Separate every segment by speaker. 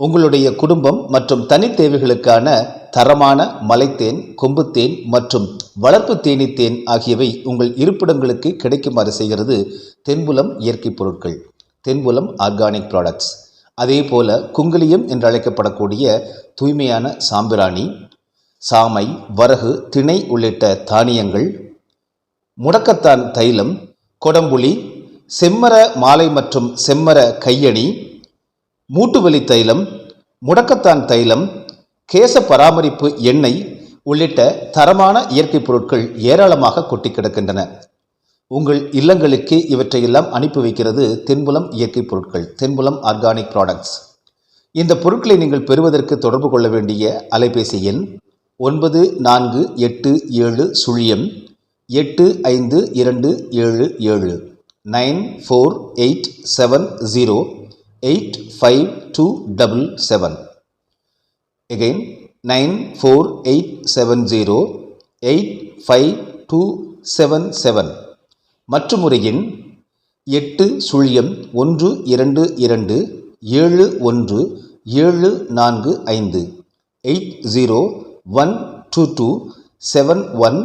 Speaker 1: உங்களுடைய குடும்பம் மற்றும் தனி தேவைகளுக்கான தரமான மலைத்தேன் கொம்புத்தேன் மற்றும் வளர்ப்பு தேனீத்தேன் ஆகியவை உங்கள் இருப்பிடங்களுக்கு கிடைக்குமாறு செய்கிறது தென்புலம் இயற்கை பொருட்கள் தென்புலம் ஆர்கானிக் ப்ராடக்ட்ஸ் அதே போல குங்குலியம் என்று அழைக்கப்படக்கூடிய தூய்மையான சாம்பிராணி சாமை வரகு திணை உள்ளிட்ட தானியங்கள் முடக்கத்தான் தைலம் கொடம்புளி செம்மர மாலை மற்றும் செம்மர கையணி மூட்டுவலி தைலம் முடக்கத்தான் தைலம் கேச பராமரிப்பு எண்ணெய் உள்ளிட்ட தரமான இயற்கை பொருட்கள் ஏராளமாக கொட்டி கிடக்கின்றன. உங்கள் இல்லங்களுக்கு இவற்றையெல்லாம் அனுப்பி வைக்கிறது தென்புலம் இயற்கை பொருட்கள் தென்புலம் ஆர்கானிக் ப்ராடக்ட்ஸ். இந்த பொருட்களை நீங்கள் பெறுவதற்கு தொடர்பு கொள்ள வேண்டிய அலைபேசி எண் ஒன்பது நான்கு எட்டு ஏழு சுழியம் எட்டு ஐந்து இரண்டு ஏழு ஏழு nine four eight seven zero eight five two double seven again nine four eight seven zero eight five two seven seven மற்றும் முறையின் எட்டு சுழியம் ஒன்று இரண்டு இரண்டு ஏழு ஒன்று ஏழு நான்கு ஐந்து. Eight zero one two two seven one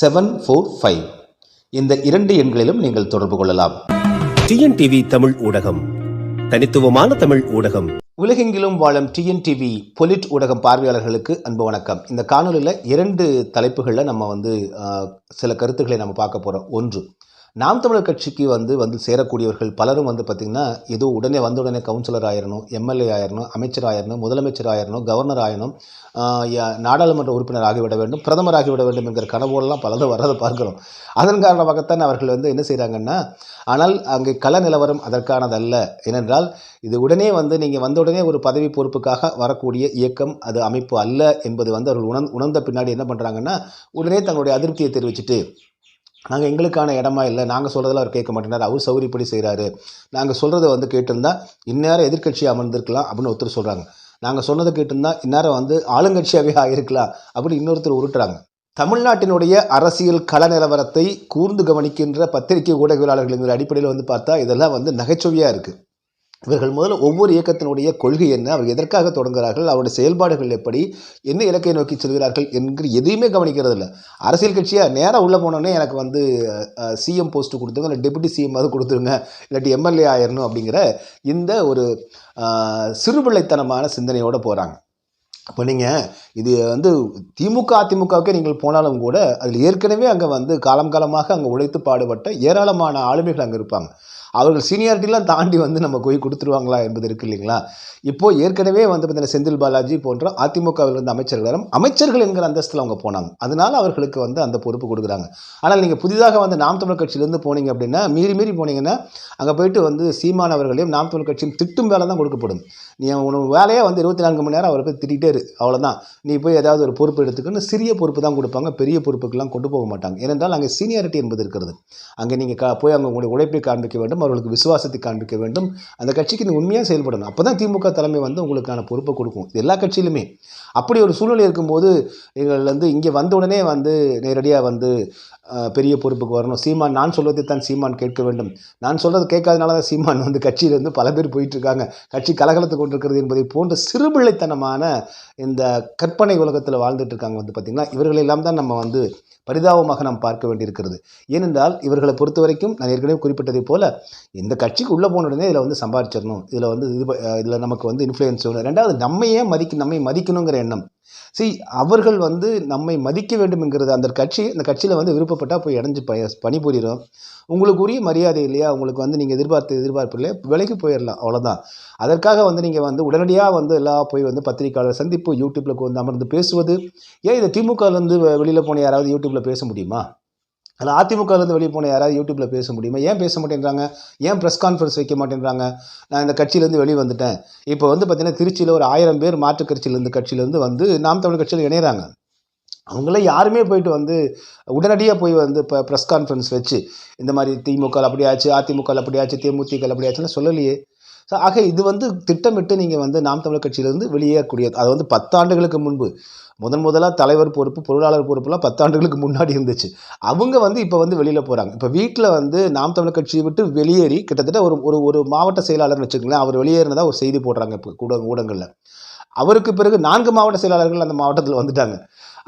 Speaker 1: seven four five இந்த இரண்டு எண்களிலும் நீங்கள் தொடர்பு கொள்ளலாம்.
Speaker 2: டிஎன்டிவி தமிழ் ஊடகம். தனித்துவமான தமிழ் ஊடகம்.
Speaker 1: உலகெங்கிலும் வாழும் டிஎன்டிவி பொலிட் ஊடகம் பார்வையாளர்களுக்கு அன்பு வணக்கம். இந்த காணொலியில் இரண்டு தலைப்புகளில் நம்ம வந்து ஆஹ், சில கருத்துக்களை நம்ம பார்க்க போகிறோம் ஒன்று நாம் தமிழர் கட்சிக்கு வந்து வந்து சேரக்கூடியவர்கள் பலரும் வந்து பார்த்திங்கன்னா ஏதோ உடனே வந்த உடனே கவுன்சிலர் ஆயிரணும் எம்எல்ஏ ஆயிரணும் அமைச்சர் ஆயிரணும் முதலமைச்சர் ஆயிரணும் கவர்னர் ஆயிரணும் நாடாளுமன்ற உறுப்பினர் ஆகிவிட வேண்டும் பிரதமர் ஆகிவிட வேண்டும் என்கிற கனவோடலாம் பலரும் வர்றதை பார்க்குறோம். அதன் காரணமாகத்தான் அவர்கள் வந்து என்ன செய்கிறாங்கன்னா ஆனால் அங்கே கள நிலவரம் அதற்கானதல்ல. ஏனென்றால் இது உடனே வந்து நீங்கள் வந்த உடனே ஒரு பதவி பொறுப்புக்காக வரக்கூடிய இயக்கம் அது அமைப்பு அல்ல என்பது வந்து அவர்கள் உணர் உணர்ந்த பின்னாடி என்ன பண்ணுறாங்கன்னா உடனே தங்களுடைய அதிருப்தியை தெரிவிச்சுட்டு நாங்கள் எங்களுக்கான இடமா இல்லை நாங்கள் சொல்கிறதெல்லாம் அவர் கேட்க மாட்டேங்கிறார் அவர் சௌரியப்படி செய்கிறாரு நாங்கள் சொல்கிறத வந்து கேட்டிருந்தா இந்நேரம் எதிர்க்கட்சி அமர்ந்திருக்கலாம் அப்படின்னு ஒருத்தர் சொல்கிறாங்க நாங்கள் சொன்னதை கேட்டிருந்தா இந்நேரம் வந்து ஆளுங்கட்சியாகவே ஆகிருக்கலாம் அப்படின்னு இன்னொருத்தர் உருட்டுறாங்க. தமிழ்நாட்டினுடைய அரசியல் கள நிலவரத்தை கூர்ந்து கவனிக்கின்ற பத்திரிகை ஊடகவியலாளர்கள் அடிப்படையில் வந்து பார்த்தா இதெல்லாம் வந்து நகைச்சுவையாக இருக்குது இவர்கள் முதல்ல ஒவ்வொரு இயக்கத்தினுடைய கொள்கை என்ன அவர் எதற்காக தொடங்குகிறார்கள் அவருடைய செயல்பாடுகள் எப்படி என்ன இலக்கை நோக்கி செல்கிறார்கள் என்கிற எதையுமே கவனிக்கிறது இல்லை அரசியல் கட்சியாக நேராக உள்ளே போனோடனே எனக்கு வந்து சிஎம் போஸ்ட்டு கொடுத்துருங்க இல்லை டெபுட்டி சிஎம் அது கொடுத்துருங்க இல்லாட்டி எம்எல்ஏ ஆயிரணும் அப்படிங்கிற இந்த ஒரு சிறுபிள்ளைத்தனமான சிந்தனையோடு போகிறாங்க அப்போ நீங்கள் இது வந்து திமுக அதிமுகவுக்கே நீங்கள் போனாலும் கூட அதில் ஏற்கனவே அங்கே வந்து காலம் காலமாக அங்கே உழைத்து பாடுபட்ட ஏராளமான ஆளுமைகள் அங்கே இருப்பாங்க. அவர்கள் சீனியாரிட்டிலாம் தாண்டி வந்து நம்ம போய் கொடுத்துருவாங்களா என்பது இருக்கு இல்லைங்களா? இப்போது ஏற்கனவே வந்து பார்த்தீங்கன்னா செந்தில் பாலாஜி போன்ற அதிமுகவில் இருந்த அமைச்சர்களும் அமைச்சர்கள் என்கிற அந்தஸ்தில் அவங்க போனாங்க. அதனால அவர்களுக்கு வந்து அந்த பொறுப்பு கொடுக்குறாங்க. ஆனால் நீங்கள் புதிதாக வந்து நாம் தமிழர் கட்சியிலேருந்து போனீங்க அப்படின்னா மீறி மீறி போனீங்கன்னா அங்கே போயிட்டு வந்து சீமான் அவர்களையும் நாம் தமிழர் கட்சியும் திட்டும் வேலை தான் கொடுக்கப்படும். நீ உனக்கு வேலையே வந்து இருபத்தி நான்கு மணி நேரம் அவரை போய் திட்டிகிட்டே இரு. அவ்வளோதான் நீ போய் ஏதாவது ஒரு பொறுப்பு எடுத்துக்கன்னு சிறிய பொறுப்பு தான் கொடுப்பாங்க. பெரிய பொறுப்புக்கெல்லாம் கொண்டு போக மாட்டாங்க. ஏனென்றால் அங்கே சீனியாரிட்டி என்பது இருக்கிறது. அங்கே நீங்கள் கா போய் அங்கே உங்களுடைய உழைப்பை காண்பிக்க வேண்டும். அவர்களுக்கு விசுவாசத்தை காண்பிக்க வேண்டும். அந்த கட்சிக்கு நீ உண்மையாக செயல்படணும். அப்போ தான் திமுக தலைமை வந்து உங்களுக்கான பொறுப்பை கொடுக்கும். இது எல்லா கட்சியிலுமே. அப்படி ஒரு சூழ்நிலை இருக்கும்போது நீங்கள் வந்து இங்கே வந்த உடனே வந்து நேரடியாக வந்து பெரிய பொறுப்புக்கு வரணும். சீமான் நான் சொல்வதை தான் சீமான் கேட்க வேண்டும். நான் சொல்கிறது கேட்காதனால தான் சீமான் வந்து கட்சியிலேருந்து பல பேர் போயிட்டுருக்காங்க. கட்சி கலகலத்து கொண்டிருக்கிறது என்பதை போன்ற சிறுபிள்ளைத்தனமான இந்த கற்பனை உலகத்தில் வாழ்ந்துட்டுருக்காங்க வந்து பார்த்திங்கன்னா இவர்களெல்லாம் தான் நம்ம வந்து பரிதாபமாக நாம் பார்க்க வேண்டியிருக்கிறது. ஏனென்றால் இவர்களை பொறுத்த வரைக்கும் நான் ஏற்கனவே குறிப்பிட்டதைப் போல இந்த கட்சிக்கு உள்ளே போன உடனே இதில் வந்து சம்பாதிச்சிடணும் இதில் வந்து இது இதில் நமக்கு வந்து இன்ஃப்ளூயன்ஸ் வேணும். ரெண்டாவது நம்மையே மதிக்க நம்மை மதிக்கணுங்கிற எண்ணம். See அவர்கள் வந்து நம்மை மதிக்க வேண்டும்ங்கிறது அந்த கட்சி அந்த கட்சியில் வந்து விருப்பப்பட்டால் போய் இணைஞ்சு ப பணிபுரிகிறோம் உங்களுக்கு உரிய மரியாதை இல்லையா? உங்களுக்கு வந்து நீங்கள் எதிர்பார்த்த எதிர்பார்ப்பு இல்லையா? விலைக்கு போயிடலாம் அவ்வளோதான் அதற்காக வந்து நீங்கள் வந்து உடனடியாக வந்து எல்லாம் போய் வந்து பத்திரிக்கையாளர் சந்திப்பு யூடியூப்பில் வந்து அமர்ந்து பேசுவது. ஏன் இந்த திமுகலேருந்து வெளியில் போன யாராவது யூடியூப்பில் பேச முடியுமா? அதில் அதிமுகலேருந்து வெளியே போன யாராவது யூடியூப்பில் பேச முடியுமா? ஏன் பேச மாட்டேன்றாங்க? ஏன் ப்ரெஸ் கான்ஃபரன்ஸ் வைக்க மாட்டேன்றாங்க? நான் இந்த கட்சியிலேருந்து வெளியே வந்துட்டேன். இப்போ வந்து பார்த்திங்கன்னா திருச்சியில் ஒரு ஆயிரம் பேர் மாற்றுக் கட்சியிலேருந்து கட்சியிலேருந்து வந்து நாம் தமிழ் கட்சியில் இணையிறாங்க. அவங்கள யாருமே போயிட்டு வந்து உடனடியாக போய் வந்து இப்போ ப்ரெஸ் கான்ஃபரன்ஸ் வச்சு இந்த மாதிரி திமுக அப்படி ஆச்சு அதிமுக அப்படி ஆச்சு தேமுதிக அப்படி ஆச்சுன்னு சொல்லலையே. ஸோ ஆக இது வந்து திட்டமிட்டு நீங்கள் வந்து நாம் தமிழர் கட்சியிலேருந்து வெளியேறக்கூடியது. அது வந்து பத்தாண்டுகளுக்கு முன்பு. முதன் முதலாக தலைவர் பொறுப்பு பொருளாளர் பொறுப்புலாம் பத்தாண்டுகளுக்கு முன்னாடி இருந்துச்சு. அவங்க வந்து இப்போ வந்து வெளியில் போகிறாங்க இப்போ வீட்டில் வந்து நாம் தமிழர் கட்சியை விட்டு வெளியேறி கிட்டத்தட்ட ஒரு ஒரு ஒரு மாவட்ட செயலாளர்னு வச்சுக்கோங்களேன் அவர் வெளியேறினதாக ஒரு செய்தி போடுறாங்க இப்போ கூட ஊடகங்களில். அவருக்கு பிறகு நான்கு மாவட்ட செயலாளர்கள் அந்த மாவட்டத்தில் வந்துட்டாங்க.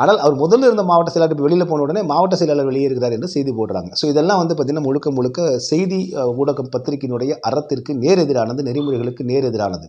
Speaker 1: ஆனால் அவர் முதல்ல இருந்த மாவட்ட செயலாளர் இப்போ வெளியில் போன உடனே மாவட்ட செயலாளர் வெளியேறுகிறார் என்று செய்தி போடுறாங்க. ஸோ இதெல்லாம் வந்து பார்த்திங்கன்னா முழுக்க முழுக்க செய்தி ஊடகம் பத்திரிகையினுடைய அறத்திற்கு நேர் எதிரானது நெறிமுறைகளுக்கு நேர் எதிரானது.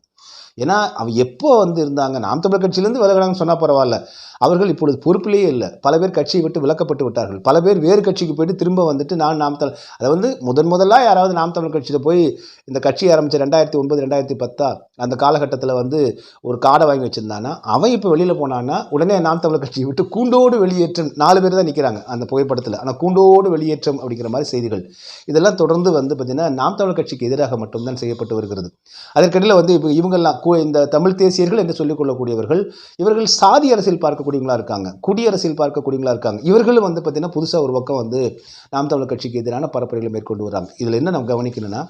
Speaker 1: ஏன்னா அவ எப்போ வந்து இருந்தாங்க? நாம் தமிழர் கட்சியிலேருந்து விலகினாங்கன்னு சொன்னால் பரவாயில்ல. அவர்கள் இப்பொழுது பொறுப்பிலேயே இல்லை. பல பேர் கட்சியை விட்டு விலக்கப்பட்டு விட்டார்கள். பல பேர் வேறு கட்சிக்கு போயிட்டு திரும்ப வந்துட்டு நான் நாம் தமிழ் அதை வந்து முதன் முதலாக யாராவது நாம் தமிழர் கட்சியில் போய் இந்த கட்சி ஆரம்பித்த ரெண்டாயிரத்தி ஒன்பது ரெண்டாயிரத்தி பத்தா அந்த காலகட்டத்தில் வந்து ஒரு காடை வாங்கி வச்சுருந்தானா? அவன் இப்போ வெளியில் போனான்னா உடனே நாம் தமிழர் கட்சியை விட்டு கூண்டோடு வெளியேற்றம் நாலு பேர் தான் நிற்கிறாங்க அந்த புகைப்படத்தில். ஆனால் கூண்டோடு வெளியேற்றம் அப்படிங்கிற மாதிரி செய்திகள். இதெல்லாம் தொடர்ந்து வந்து பார்த்திங்கன்னா நாம் தமிழர் கட்சிக்கு எதிராக மட்டும்தான் செய்யப்பட்டு வருகிறது. அதற்கிடையில் வந்து இப்போ இவங்கெல்லாம் இந்த தமிழ் தேசியர்கள் என்று சொல்லிக்கொள்ளக்கூடியவர்கள் இவர்கள் சாதி அரசியல் பார்க்கக்கூடியவங்களா இருக்காங்க. குடியரசியல் பார்க்கக்கூடியவங்களா இருக்காங்க. இவர்களும் வந்து பார்த்திங்கன்னா புதுசாக ஒரு பக்கம் வந்து நாம் தமிழர் கட்சிக்கு எதிரான பரப்புரைகளை மேற்கொண்டு வராங்க. இதில் என்ன நம்ம கவனிக்கணும்னா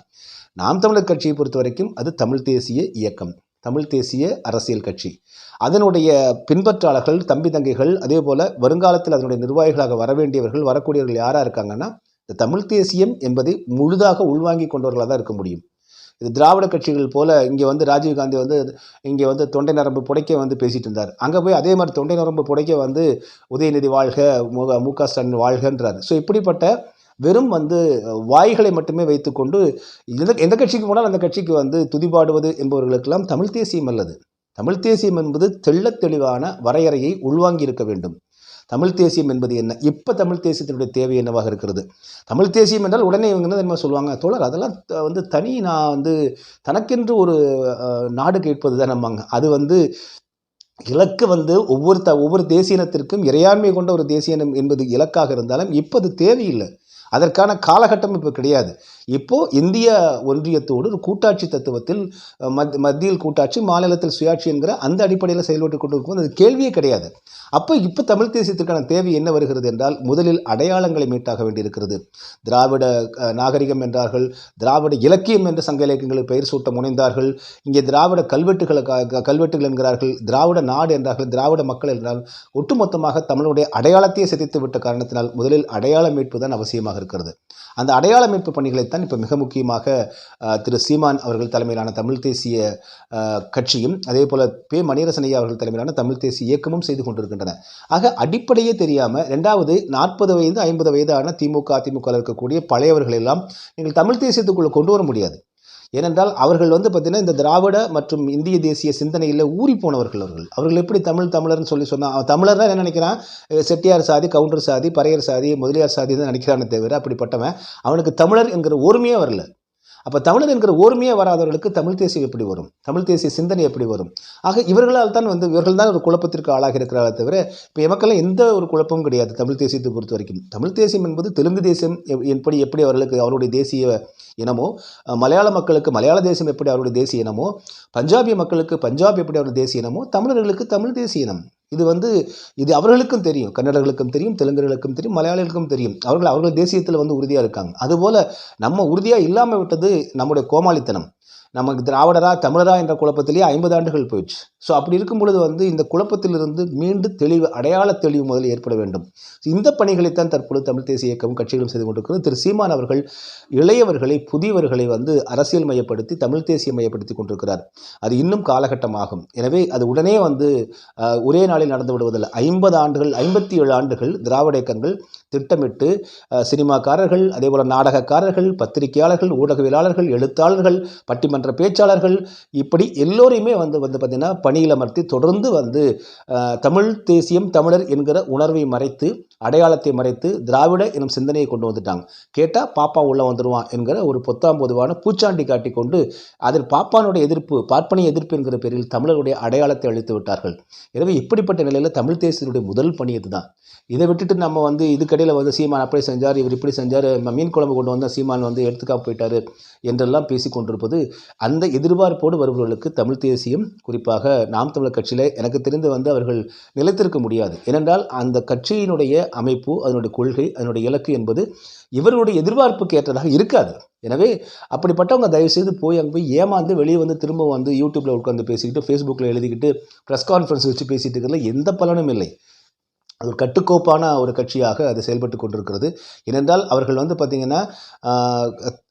Speaker 1: நாம் தமிழர் கட்சியை பொறுத்த வரைக்கும் அது தமிழ் தேசிய இயக்கம். தமிழ் தேசிய அரசியல் கட்சி. அதனுடைய பின்பற்றாளர்கள் தம்பி தங்கைகள் அதே போல் வருங்காலத்தில் அதனுடைய நிர்வாகிகளாக வர வேண்டியவர்கள் வரக்கூடியவர்கள் யாராக இருக்காங்கன்னா இந்த தமிழ் தேசியம் என்பதை முழுதாக உள்வாங்கி கொண்டவர்களாக தான் இருக்க முடியும். இது திராவிட கட்சிகள் போல இங்கே வந்து ராஜீவ்காந்தி வந்து இங்கே வந்து தொண்டை நரம்பு புடைக்க வந்து பேசிட்டு இருந்தார். அங்கே போய் அதே மாதிரி தொண்டை நரம்பு புடைக்க வந்து உதயநிதி வாழ்க மு மு க ஸ்டாலின் வாழ்கன்றார். ஸோ இப்படிப்பட்ட வெறும் வந்து வாய்களை மட்டுமே வைத்துக்கொண்டு எந்த எந்த கட்சிக்கு போனால் அந்த கட்சிக்கு வந்து துதிபாடுவது என்பவர்களுக்கெல்லாம் தமிழ் தேசியம் அல்லது தமிழ் தேசியம் என்பது தெள்ளத் தெளிவான வரையறையை உள்வாங்கி இருக்க வேண்டும். தமிழ் தேசியம் என்பது என்ன? இப்போ தமிழ் தேசியத்தினுடைய தேவை என்னவாக இருக்கிறது? தமிழ் தேசியம் என்றால் உடனே இவங்க என்ன தெரியுமா சொல்லுவாங்க? தோழர் அதெல்லாம் வந்து தனி நான் வந்து தனக்கென்று ஒரு நாடு கேட்பது தான் நம்பாங்க. அது வந்து இலக்கு வந்து ஒவ்வொரு த ஒவ்வொரு தேசியனத்திற்கும் இறையாண்மை கொண்ட ஒரு தேசிய இனம் என்பது இலக்காக இருந்தாலும் இப்போ அது தேவையில்லை. அதற்கான காலகட்டம் இப்போ கிடையாது. இப்போது இந்திய ஒன்றியத்தோடு ஒரு கூட்டாட்சி தத்துவத்தில் மத் மத்தியில் கூட்டாட்சி மாநிலத்தில் சுயாட்சி என்கிற அந்த அடிப்படையில் செயல்பட்டு கொண்டு இருக்கும்போது அது கேள்வியே கிடையாது. அப்போ இப்போ தமிழ் தேசியத்திற்கான தேவை என்ன வருகிறது என்றால் முதலில் அடையாளங்களை மீட்டாக வேண்டியிருக்கிறது. திராவிட நாகரிகம் என்றார்கள் திராவிட இலக்கியம் என்ற சங்க இலக்கியங்களுக்கு பெயர் சூட்ட முனைந்தார்கள் இங்கே திராவிட கல்வெட்டுகளை க- கல்வெட்டுகள் என்கிறார்கள் திராவிட நாடு என்றார்கள் திராவிட மக்கள் என்றால் ஒட்டுமொத்தமாக தமிழுடைய அடையாளத்தையே சிதைத்து விட்ட காரணத்தினால் முதலில் அடையாள மீட்பு தான் அவசியமாக இருக்கிறது. அந்த அடையாள மீட்பு பணிகளைத்தான் இப்போ மிக முக்கியமாக திரு சீமான் அவர்கள் தலைமையிலான தமிழ் தேசிய கட்சியும் அதே போல் பே மணியரசன் ஐயா அவர்கள் தலைமையிலான தமிழ் தேசிய இயக்கமும் செய்து கொண்டிருக்கின்றன. ஆக அடிப்படையே தெரியாமல் ரெண்டாவது நாற்பது வயது ஐம்பது வயதான திமுக அதிமுக இருக்கக்கூடிய பழையவர்கள் எல்லாம் நீங்கள் தமிழ் தேசியத்துக்குள்ளே கொண்டு வர முடியாது. ஏனென்றால் அவர்கள் வந்து பார்த்தீங்கன்னா இந்த திராவிட மற்றும் இந்திய தேசிய சிந்தனையில் ஊறி போனவர்கள் அவர்கள். அவர்கள் எப்படி தமிழ் தமிழர்னு சொல்லி சொன்னால் தமிழர் தான் என்ன நினைக்கிறான்? செட்டியார் சாதி கவுண்டர் சாதி பறையர் சாதி முதலியார் சாதி தான் நினைக்கிறானே தவிர அப்படிப்பட்டவன் அவனுக்கு தமிழர் என்கிற ஒருமையே வரல. அப்போ தமிழன் என்கிற ஓர்மையே வராதவர்களுக்கு தமிழ் தேசியம் எப்படி வரும்? தமிழ் தேசிய சிந்தனை எப்படி வரும்? ஆக இவர்களால் தான் வந்து இவர்கள் தான் ஒரு குழப்பத்திற்கு ஆளாக இருக்கிறார்களே தவிர இப்போ எமக்கெல்லாம் எந்த ஒரு குழப்பமும் கிடையாது தமிழ் தேசியத்தை பொறுத்த வரைக்கும். தமிழ் தேசியம் என்பது தெலுங்கு தேசியம் எப்படி எப்படி அவர்களுக்கு அவருடைய தேசிய இனமோ மலையாள மக்களுக்கு மலையாள தேசம் எப்படி அவருடைய தேசிய இனமோ பஞ்சாபிய மக்களுக்கு பஞ்சாப் எப்படி அவருடைய தேசிய இனமோ தமிழர்களுக்கு தமிழ் தேசிய இனம். இது வந்து இது அவர்களுக்கும் தெரியும். கன்னடர்களுக்கும் தெரியும் தெலுங்கர்களுக்கும் தெரியும் மலையாளிகளுக்கும் தெரியும். அவர்கள் அவர்கள் தேசியத்தில் வந்து உறுதியாக இருக்காங்க. அதுபோல் நம்ம உறுதியாக இல்லாமல் விட்டது நம்முடைய கோமாளித்தனம். நமக்கு திராவிடரா தமிழரா என்ற குழப்பத்திலேயே ஐம்பது ஆண்டுகள் போயிடுச்சு. ஸோ அப்படி இருக்கும் பொழுது வந்து இந்த குழப்பத்திலிருந்து மீண்டும் தெளிவு அடையாள தெளிவு முதலில் ஏற்பட வேண்டும். இந்த பணிகளைத்தான் தற்பொழுது தமிழ் தேசிய இயக்கமும் கட்சிகளும் செய்து கொண்டிருக்கிறது. திரு சீமான் அவர்கள் இளையவர்களை புதியவர்களை வந்து அரசியல் மையப்படுத்தி தமிழ் தேசிய மையப்படுத்தி கொண்டிருக்கிறார். அது இன்னும் காலகட்டமாகும். எனவே அது உடனே வந்து ஒரே நாளில் நடந்து விடுவதில்லை. ஐம்பது ஆண்டுகள் ஐம்பத்தி ஏழு ஆண்டுகள் திராவிட இயக்கங்கள் திட்டமிட்டு சினிமாக்காரர்கள் சினிமாக்காரர்கள் அதேபோல் நாடகக்காரர்கள் பத்திரிகையாளர்கள் ஊடகவியலாளர்கள் எழுத்தாளர்கள் பட்டிமன்ற பேச்சாளர்கள் இப்படி எல்லோரையுமே வந்து வந்து பார்த்திங்கன்னா பணியில் அமர்த்தி தொடர்ந்து வந்து தமிழ் தேசியம் தமிழர் என்கிற உணர்வை மறைத்து அடையாளத்தை மறைத்து திராவிட எனும் சிந்தனையை கொண்டு வந்துட்டாங்க. கேட்டால் பாப்பா உள்ள வந்துடுவான் என்கிற ஒரு பொத்தாம் பொதுவான பூச்சாண்டி காட்டி கொண்டு அதில் பாப்பானுடைய எதிர்ப்பு பார்ப்பனிய எதிர்ப்பு என்கிற பேரில் தமிழருடைய அடையாளத்தை அழித்து விட்டார்கள். எனவே இப்படிப்பட்ட நிலையில் தமிழ் தேசியனுடைய முதல் பணி இதுதான் இதை விட்டுட்டு நம்ம வந்து இதுக்கடையில் வந்து சீமான் அப்படி செஞ்சார் இவர் இப்படி செஞ்சார் மீன் குழம்பு கொண்டு வந்தால் சீமான் வந்து எடுத்துக்கா போயிட்டார் என்றெல்லாம் பேசி கொண்டிருப்பது அந்த எதிர்பார்ப்போடு வருபவர்களுக்கு தமிழ் தேசியம் குறிப்பாக நாம் தமிழர் கட்சியில் எனக்கு தெரிந்து வந்து அவர்கள் நிலைத்திருக்க முடியாது. ஏனென்றால் அந்த கட்சியினுடைய அமைப்பு அதனுடைய கொள்கை அதனுடைய இலக்கு என்பது இவர்களுடைய எதிர்பார்ப்புக்கு ஏற்றதாக இருக்காது. எனவே அப்படிப்பட்டவங்க தயவு செய்து போய் அங்கே போய் ஏமாந்து வெளியே வந்து திரும்ப வந்து யூடியூப்பில் உட்காந்து பேசிக்கிட்டு ஃபேஸ்புக்கில் எழுதிக்கிட்டு ப்ரெஸ் கான்ஃபரன்ஸ் வச்சு பேசிகிட்டு இருக்கிறதுல எந்த பலனும் இல்லை. அது ஒரு கட்டுக்கோப்பான ஒரு கட்சியாக அது செயல்பட்டு கொண்டிருக்கிறது. ஏனென்றால் அவர்கள் வந்து பார்த்திங்கன்னா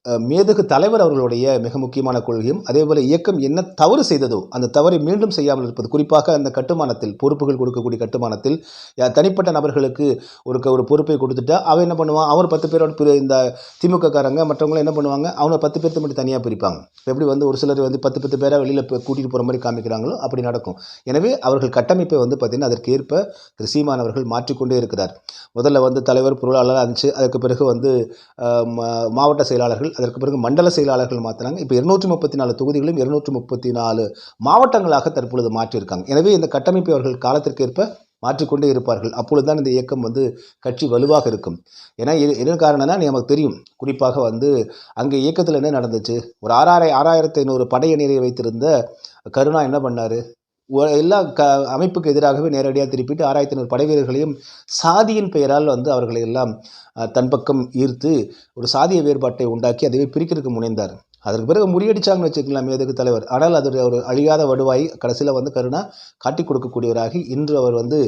Speaker 1: மேதகு தலைவர் அவர்களுடைய மிக முக்கியமான கொள்கையும் அதேபோல் இயக்கம் என்ன தவறு செய்ததோ அந்த தவறை மீண்டும் செய்யாமல் இருப்பது. குறிப்பாக அந்த கட்டுமானத்தில் பொறுப்புகள் கொடுக்கக்கூடிய கட்டுமானத்தில் தனிப்பட்ட நபர்களுக்கு ஒரு க- ஒரு பொறுப்பை கொடுத்துட்டா அவன் என்ன பண்ணுவான்? அவர் பத்து பேரோட இந்த திமுக காரங்க என்ன பண்ணுவாங்க? அவனை பத்து பேர்த்து மட்டும் தனியாக பிரிப்பாங்க. எப்படி வந்து ஒரு சிலர் வந்து பத்து பத்து பேராக வெளியில் கூட்டிகிட்டு போகிற மாதிரி காமிக்கிறாங்களோ அப்படி நடக்கும். எனவே அவர்கள் கட்டமைப்பை வந்து பார்த்திங்கன்னா அதற்கேற்ப திரு. சீமான் அவர்கள் மாற்றிக்கொண்டே இருக்கிறார். முதல்ல வந்து தலைவர் பொருளாளர் இருந்துச்சு. அதுக்கு பிறகு வந்து மா- மாவட்ட செயலாளர்கள் அதற்கு பிறகு மண்டல செயலாளர்கள் மாற்றினாங்க இப்போ இருநூற்றி முப்பத்தி நாலு தொகுதிகளும் இருநூற்றி முப்பத்தி நாலு மாவட்டங்களாக தற்பொழுது மாற்றியிருக்காங்க. எனவே இந்த கட்டமைப்பை அவர்கள் காலத்திற்கேற்ப மாற்றிக்கொண்டே இருப்பார்கள். அப்பொழுதுதான் இந்த இயக்கம் வந்து கட்சி வலுவாக இருக்கும். ஏன்னா என்ன காரணம்னா நமக்கு தெரியும். குறிப்பாக வந்து அங்கே இயக்கத்தில் என்ன நடந்துச்சு? ஒரு ஆறாயிரம் ஆறாயிரத்தி ஐநூறு படையணியை வைத்திருந்த கருணா என்ன பண்ணார்? எல்லா க அமைப்புக்கு எதிராகவே நேரடியாக திருப்பிட்டு ஆறாயிரத்தி ஐநூறு படை வீரர்களையும் சாதியின் பெயரால் வந்து அவர்களை எல்லாம் தன் பக்கம் ஈர்த்து ஒரு சாதிய வேறுபாட்டை உண்டாக்கி அதுவே பிரிக்கிறதுக்கு முனைந்தார். அதற்கு பிறகு முறியடிச்சாங்கன்னு வச்சுக்கலாம் எதுக்கு தலைவர். ஆனால் அதோடைய ஒரு அழியாத வடுவாய் கடைசியில் வந்து கருணா காட்டி கொடுக்கக்கூடியவராகி இன்று அவர் வந்து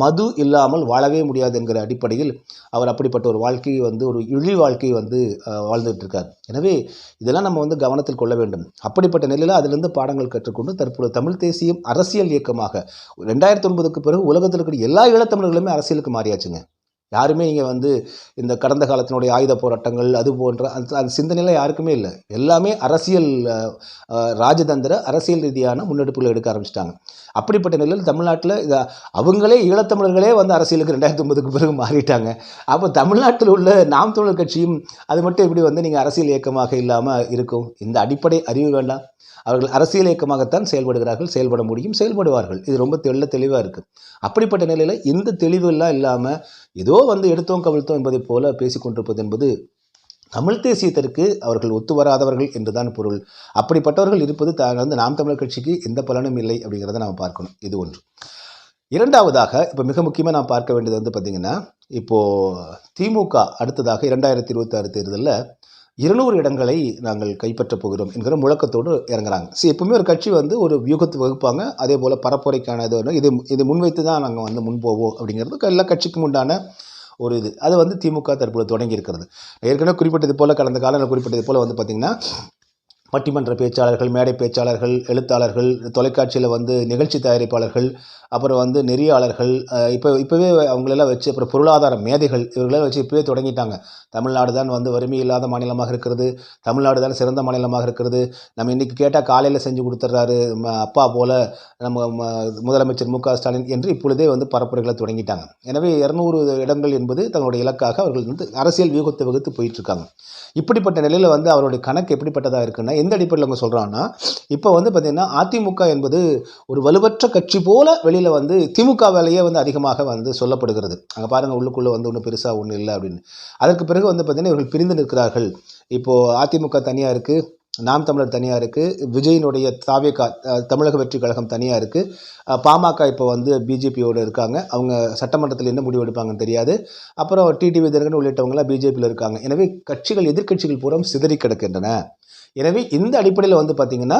Speaker 1: மது இல்லாமல் வாழவே முடியாது என்கிற அடிப்படையில் அவர் அப்படிப்பட்ட ஒரு வாழ்க்கையை வந்து ஒரு இழி வாழ்க்கையை வந்து வாழ்ந்துகிட்ருக்கார் வாழ்ந்துட்டு இருக்கார் எனவே இதெல்லாம் நம்ம வந்து கவனத்தில் கொள்ள வேண்டும். அப்படிப்பட்ட நிலையில் அதிலிருந்து பாடங்கள் கற்றுக்கொண்டு தற்பொழுது தமிழ் தேசியம் அரசியல் இயக்கமாக ரெண்டாயிரத்தி ஒன்பதுக்கு பிறகு உலகத்தில் இருக்கிற எல்லா ஈழத்தமிழர்களுமே அரசியலுக்கு மாறியாச்சுங்க. யாருமே இங்கே வந்து இந்த கடந்த காலத்தினுடைய ஆயுத போராட்டங்கள் அது போன்ற அந்த அந்த சிந்தனைலாம் யாருக்குமே இல்லை. எல்லாமே அரசியல் ராஜதந்திர அரசியல் ரீதியான முன்னெடுப்புகளை எடுக்க ஆரம்பிச்சிட்டாங்க. அப்படிப்பட்ட நிலையில் தமிழ்நாட்டில் இதை அவங்களே ஈழத்தமிழர்களே வந்து அரசியலுக்கு ரெண்டாயிரத்தி ஒன்பதுக்கு பிறகு மாறிட்டாங்க. அப்போ தமிழ்நாட்டில் உள்ள நாம் தமிழர் கட்சியும் அது மட்டும் எப்படி வந்து நீங்கள் அரசியல் இயக்கமாக இல்லாமல் இருக்கும்? இந்த அடிப்படை அறிவு வேண்டாம். அவர்கள் அரசியல் இயக்கமாகத்தான் செயல்படுகிறார்கள் செயல்பட முடியும் செயல்படுவார்கள். இது ரொம்ப தெள்ள தெளிவாக இருக்குது அப்படிப்பட்ட நிலையில் இந்த தெளிவெல்லாம் இல்லாமல் ஏதோ வந்து எடுத்தோம் கவிழ்த்தோம் என்பதை போல பேசிக்கொண்டிருப்பது என்பது தமிழ் தேசியத்திற்கு அவர்கள் ஒத்து வராதவர்கள் என்றுதான் பொருள். அப்படிப்பட்டவர்கள் இருப்பது த வந்து நாம் தமிழர் கட்சிக்கு எந்த பலனும் இல்லை அப்படிங்கிறத நாம் பார்க்கணும். இது ஒன்று. இரண்டாவதாக இப்போ மிக முக்கியமாக நான் பார்க்க வேண்டியது வந்து பார்த்திங்கன்னா இப்போது திமுக அடுத்ததாக இரண்டாயிரத்தி இருபத்தாறு தேர்தலில் இருநூறு இடங்களை நாங்கள் கைப்பற்றப் போகிறோம் என்கிற முழக்கத்தோடு இறங்குறாங்க. ஸோ எப்பவுமே ஒரு கட்சி வந்து ஒரு வியூகத்தை வகுப்பாங்க. அதே போல் பரப்புரைக்கான இது இது இது முன்வைத்து தான் நாங்கள் வந்து முன் போவோம் அப்படிங்கிறது எல்லா கட்சிக்கும் உண்டான ஒரு இது. அது வந்து திமுக தற்போது தொடங்கி இருக்கிறது ஏற்கனவே குறிப்பிட்டது போல் கடந்த காலங்களில் குறிப்பிட்டது போல் வந்து பார்த்திங்கன்னா பட்டிமன்ற பேச்சாளர்கள் மேடை பேச்சாளர்கள் எழுத்தாளர்கள் தொலைக்காட்சியில் வந்து நிகழ்ச்சி தயாரிப்பாளர்கள் அப்புறம் வந்து நெறியாளர்கள் இப்போ இப்போவே அவங்களெல்லாம் வச்சு அப்புறம் பொருளாதார மேதைகள் இவர்களெல்லாம் வச்சு இப்போவே தொடங்கிட்டாங்க. தமிழ்நாடு தான் வந்து வறுமை இல்லாத மாநிலமாக இருக்கிறது தமிழ்நாடு தான் சிறந்த மாநிலமாக இருக்கிறது. நம்ம இன்றைக்கி கேட்டால் காலையில் செஞ்சு கொடுத்துட்றாரு அப்பா போல் நம்ம ம- முதலமைச்சர் மு க ஸ்டாலின் என்று இப்பொழுதே வந்து பரப்புரைகளை தொடங்கிட்டாங்க. எனவே இரநூறு இடங்கள் என்பது தங்களுடைய இலக்காக அவர்கள் வந்து அரசியல் வியூகத்தை வகுத்து போயிட்டுருக்காங்க இப்படிப்பட்ட நிலையில் வந்து அவருடைய கணக்கு எப்படிப்பட்டதாக இருக்குன்னா எந்த அடிப்படையில் அவங்க சொல்கிறாங்கன்னா இப்போ வந்து பார்த்திங்கன்னா அதிமுக என்பது ஒரு வலுவற்ற கட்சி போல வெளியில் வந்து திமுக வேலையே வந்து அதிகமாக வந்து சொல்லப்படுகிறது. அங்கே பாருங்கள் உள்ளுக்குள்ளே வந்து ஒன்றும் பெருசாக ஒன்றும் இல்லை அப்படின்னு. அதற்கு பிறகு வந்து பார்த்திங்கன்னா இவர்கள் பிரிந்து நிற்கிறார்கள். இப்போது அதிமுக தனியாக இருக்குது நாம் தமிழர் தனியாக இருக்குது விஜயினுடைய தாவேகா தமிழக வெற்றி கழகம் தனியாக இருக்குது பாமக இப்போ வந்து பிஜேபியோடு இருக்காங்க. அவங்க சட்டமன்றத்தில் என்ன முடிவு எடுப்பாங்கன்னு தெரியாது. அப்புறம் டிடிவி தினகரன் உள்ளிட்டவங்களாம் பிஜேபியில் இருக்காங்க. எனவே கட்சிகள் எதிர்க்கட்சிகள் பூரா சிதறி கிடக்கின்றன. எனவே இந்த அடிப்படையில் வந்து பார்த்திங்கன்னா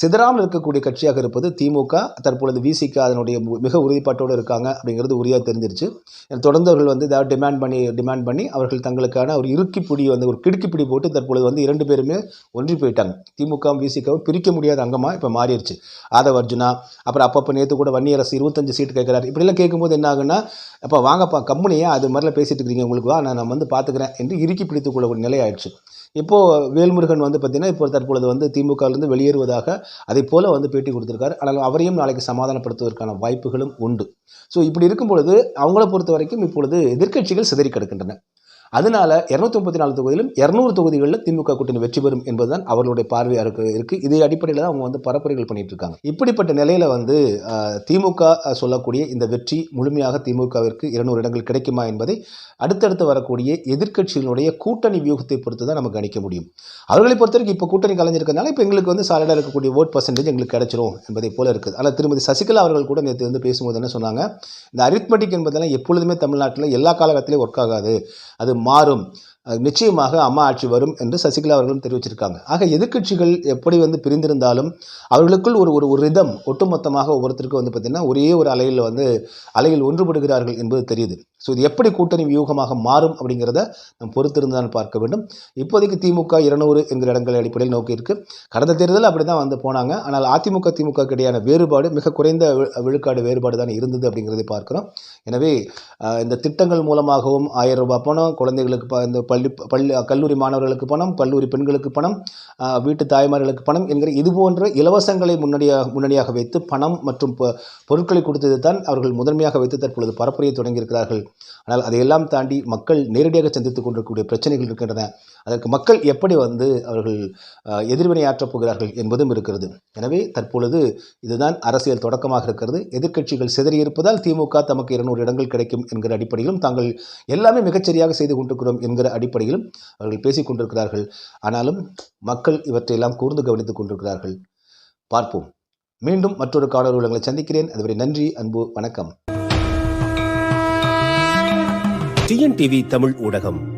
Speaker 1: சிதறாமல் இருக்கக்கூடிய கட்சியாக இருப்பது திமுக தற்பொழுது விசிக அதனுடைய மிக உறுதிப்பாட்டோடு இருக்காங்க அப்படிங்கிறது உறுதியாக தெரிஞ்சிருச்சு. தொடர்ந்து அவர்கள் வந்து ஏதாவது டிமாண்ட் பண்ணி டிமாண்ட் பண்ணி அவர்கள் தங்களுக்கான ஒரு இறுக்கி பிடி வந்து ஒரு கிடுக்கி பிடி போட்டு தற்பொழுது வந்து இரண்டு பேருமே ஒன்றி போயிட்டாங்க. திமுகவும் விசிகவும் பிரிக்க முடியாத அங்கமாக இப்போ மாறிடுச்சு. ஆதவ அர்ஜுனா அப்புறம் அப்பப்போ நேற்று கூட வன்னியரசு இருபத்தஞ்சு சீட்டு கேட்குறாரு இப்படிலாம் கேட்கும்போது என்ன ஆகுன்னா அப்போ வாங்கப்பா கம்பெனியே அது மாதிரிலாம் பேசிட்டு இருக்கிறீங்க உங்களுக்கு? வா நான் நான் வந்து பார்த்துக்கிறேன் என்று இறுக்கி பிடித்துக்கொள்ள ஒரு நிலை ஆயிடுச்சு. இப்போது வேல்முருகன் வந்து பார்த்திங்கன்னா இப்போ தற்பொழுது வந்து திமுகவிலிருந்து வெளியேறுவதாக அதை போல வந்து பேட்டி கொடுத்துருக்காரு. ஆனால் அவரையும் நாளைக்கு சமாதானப்படுத்துவதற்கான வாய்ப்புகளும் உண்டு. ஸோ இப்படி இருக்கும் பொழுது அவங்கள பொறுத்த வரைக்கும் இப்பொழுது எதிர்க்கட்சிகள் சிதறி கிடக்கின்றன. அதனால இரநூத்தி முப்பத்தி நாலு தொகுதியிலும் இரநூறு தொகுதிகளில் திமுக கூட்டணி வெற்றி பெறும் என்பதுதான் அவர்களுடைய பார்வையாக இருக்கு இருக்கு. இதே அடிப்படையில் தான் அவங்க வந்து பரப்புரைகள் பண்ணிட்டு இருக்காங்க. இப்படிப்பட்ட நிலையில வந்து திமுக சொல்லக்கூடிய இந்த வெற்றி முழுமையாக திமுகவிற்கு இருநூறு இடங்கள் கிடைக்குமா என்பதை அடுத்தடுத்து வரக்கூடிய எதிர்க்கட்சிகளுடைய கூட்டணி வியூகத்தை பொறுத்து தான் நமக்கு கணிக்க முடியும். அவர்களை பொறுத்த வரைக்கும் இப்போ கூட்டணி கலைஞ்சிருக்கனால இப்போ எங்களுக்கு வந்து சாலிடாக இருக்கக்கூடிய ஓட் பர்சன்டேஜ் எங்களுக்கு கிடைச்சிரும் என்பதை போல இருக்குது. ஆனால் திருமதி சசிகலா அவர்கள் கூட நேற்று வந்து பேசும்போது என்ன சொன்னாங்க? இந்த அரித்மெட்டிக் என்பதெல்லாம் எப்பொழுதுமே தமிழ்நாட்டில் எல்லா காலகட்டத்திலையும் ஒர்க் ஆகாது. அது மாறும். நிச்சயமாக அம்மா ஆட்சி வரும் என்று சசிகலா அவர்களும் தெரிவிச்சிருக்காங்க. ஆக எதிர்க்கட்சிகள் எப்படி வந்து பிரிந்திருந்தாலும் அவர்களுக்குள் ஒரு ஒரு ஒரு ரிதம் ஒட்டுமொத்தமாக ஒவ்வொருத்தருக்கும் வந்து பார்த்திங்கன்னா ஒரே ஒரு அலையில் வந்து அலையில் ஒன்றுபடுகிறார்கள் என்பது தெரியுது. ஸோ இது எப்படி கூட்டணி வியூகமாக மாறும் அப்படிங்கிறத நம்ம பொறுத்திருந்தான் பார்க்க வேண்டும். இப்போதைக்கு திமுக இருநூறு என்கிற இடங்கள் அடிப்படையில் நோக்கி இருக்குது கடந்த தேர்தல் அப்படி தான் வந்து போனாங்க. ஆனால் அதிமுக திமுக இடையான வேறுபாடு மிக குறைந்த விழுக்காடு வேறுபாடு தான் இருந்தது அப்படிங்கிறதை பார்க்கிறோம். எனவே இந்த திட்டங்கள் மூலமாகவும் ஆயிரம் ரூபாய் பணம் குழந்தைகளுக்கு ப- இந்த பள்ளி பள்ளி கல்லூரி மாணவர்களுக்கு பணம் கல்லூரி பெண்களுக்கு பணம் வீட்டு தாய்மார்களுக்கு பணம் என்கிற இது போன்ற இலவசங்களை முன்னணியாக முன்னணியாக வைத்து பணம் மற்றும் பொருட்களை கொடுத்தது தான் அவர்கள் முதன்மையாக வைத்து தற்பொழுது பரப்புரையை தொடங்கியிருக்கிறார்கள். ஆனால் அதையெல்லாம் தாண்டி மக்கள் நேரடியாக சந்தித்துக் கொண்டிருக்கக்கூடிய பிரச்சனைகள் இருக்கின்றன. அதற்கு மக்கள் எப்படி வந்து அவர்கள் எதிர்வினையாற்றப் எதிர்வினை ஆற்றப் போகிறார்கள் என்பதும் இருக்கிறது. எனவே தற்பொழுது இதுதான் அரசியல் தொடக்கமாக இருக்கிறது. எதிர்க்கட்சிகள் சிதறியிருப்பதால் திமுக தமக்கு இருநூறு இடங்கள் கிடைக்கும் என்கிற அடிப்படையிலும் தாங்கள் எல்லாமே மிகச்சரியாக செய்து கொண்டிருக்கிறோம் என்கிற அடிப்படையிலும் அவர்கள் பேசிக் கொண்டிருக்கிறார்கள். ஆனாலும் மக்கள் இவற்றையெல்லாம் கூர்ந்து கவனித்துக் கொண்டிருக்கிறார்கள். பார்ப்போம். மீண்டும் மற்றொரு காணொலி உங்களை சந்திக்கிறேன். அதுவரை நன்றி அன்பு வணக்கம்.
Speaker 2: டிஎன்டிவி தமிழ் ஊடகம்.